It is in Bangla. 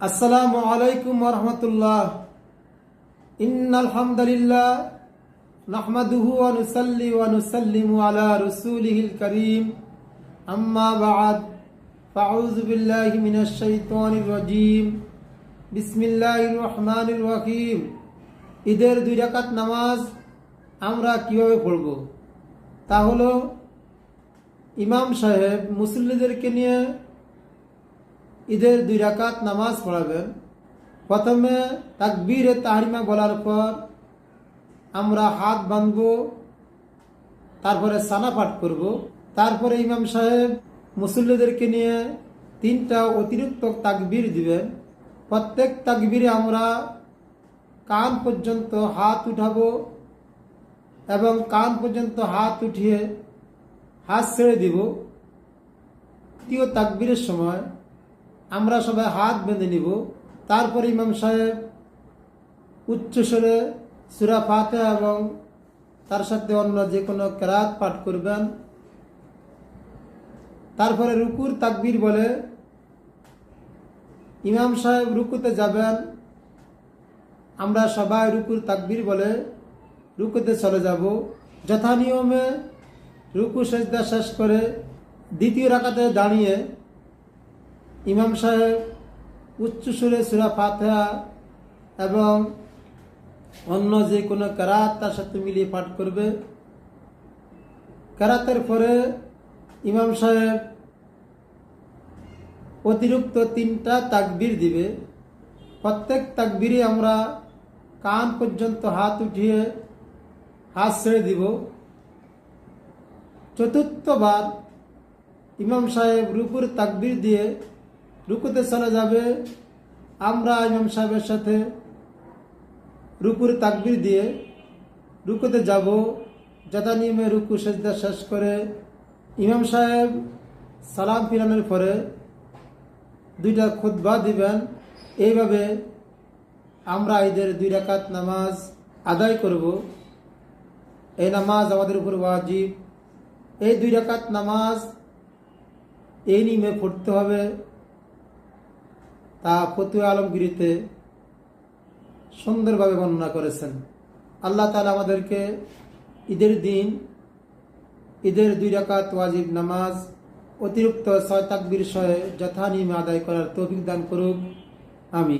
আসসালামু আলাইকুম রহমতুল্লাহ। ইন্নাল হামদুলিল্লাহ নাহমাদুহু ওয়া নুসাল্লি ওয়া নুসাল্লিমু আলা রাসূলিহিল কারীম। আম্মা বা'দ। ফাউযু বিল্লাহি মিনাশ শাইতানির রাজীম। বিসমিল্লাহির রহমানির রহিম। ঈদের দুই রাকাত নামাজ আমরা কীভাবে পড়ব? তা হলো, ইমাম সাহেব মুসল্লিদেরকে নিয়ে ঈদের দুই রাকাত নামাজ পড়াবেন। প্রথমে তাকবীরে তাহরিমা বলার পর আমরা হাত বাঁধব, তারপরে সানা পাঠ করব। তারপরে ইমাম সাহেব মুসল্লিদেরকে নিয়ে তিনটা অতিরিক্ত তাকবীর দিবেন। প্রত্যেক তাকবীরে আমরা কান পর্যন্ত হাত উঠাবো এবং কান পর্যন্ত হাত উঠিয়ে হাত ছেড়ে দিব। তৃতীয় তাকবীরের সময় আমরা সবাই হাত বেঁধে নিব। তারপর ইমাম সাহেব উচ্চস্বরে সুরা ফাতে এবং তার সাথে অন্য যে কোনো কেরাত পাঠ করবেন। তারপরে রুকুর তাকবির বলে, ইমাম সাহেব রুকুতে যাবেন। আমরা সবাই রুকুর তাকবির বলে রুকুতে চলে যাব। যথা নিয়মে রুকু সেজদা শেষ করে দ্বিতীয় রাকাতে দাঁড়িয়ে ইমাম সাহেব উচ্চ সুরে সুরা ফাতেহা এবং অন্য যে কোনো কারাত তার সাথে মিলিয়ে পাঠ করবে। কেরাতের পরে ইমাম সাহেব অতিরিক্ত তিনটা তাকবির দিবে। প্রত্যেক তাকবীরে আমরা কান পর্যন্ত হাত উঠিয়ে হাত ছেড়ে দিব। চতুর্থবার ইমাম সাহেব রুপুর তাকবির দিয়ে রুকুতে চলে যাবে। আমরা ইমাম সাহেবের সাথে রুকুর তাকবির দিয়ে রুকুতে যাব। যথা নিয়মে রুকু, সেজদা শেষ করে ইমাম সাহেব সালাম ফিরানোর পরে দুইটা খুতবা দিবেন। এইভাবে আমরা ঈদের দুই রাকাত নামাজ আদায় করব। এই নামাজ আমাদের উপর ওয়াজিব। এই দুই রাকাত নামাজ এই নিয়মে পড়তে হবে। তা ফতুয়া আলমগিরিতে সুন্দরভাবে বর্ণনা করেছেন। আল্লাহ তালা আমাদেরকে ঈদের দিন, ঈদের দুই রাকাত ওয়াজিব নামাজ, অতিরিক্ত ছয় তাকবির সহ যথানিয়মে আদায় করার তৌফিক দান করুক। আমি